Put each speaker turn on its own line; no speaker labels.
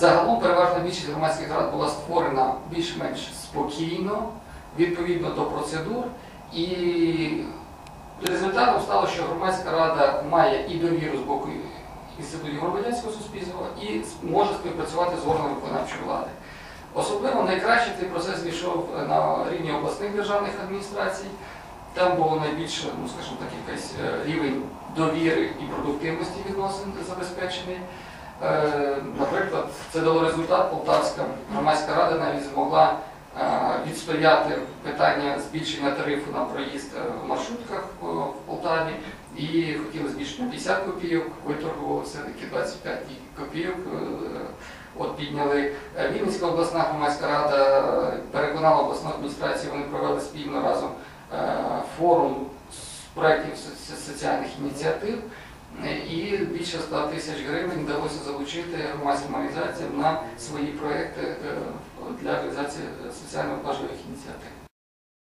Загалом переважна більшість громадських рад була створена більш-менш спокійно, відповідно до процедур, і результатом стало, що громадська рада має і довіру з боку інститутів громадянського суспільства і може співпрацювати з органами виконавчої влади. Особливо найкраще цей процес війшов на рівні обласних державних адміністрацій. Там було найбільше, ну скажімо так, якийсь е, рівень довіри і продуктивності відносин забезпечений. Це дало результат. Полтавська громадська рада навіть змогла е, відстояти питання збільшення тарифу на проїзд е, в маршрутках е, в Полтаві і хотіли збільшити на 50 копійок, виторгували все-таки 25 копійок. От підняли Вінницька обласна громадська рада переконала обласну адміністрацію, вони провели спільно разом форум з проєктів соціальних ініціатив. Е, І більше 100 тисяч гривень вдалося залучити громадським на свої проекти е, для реалізації соціально важливих ініціатив.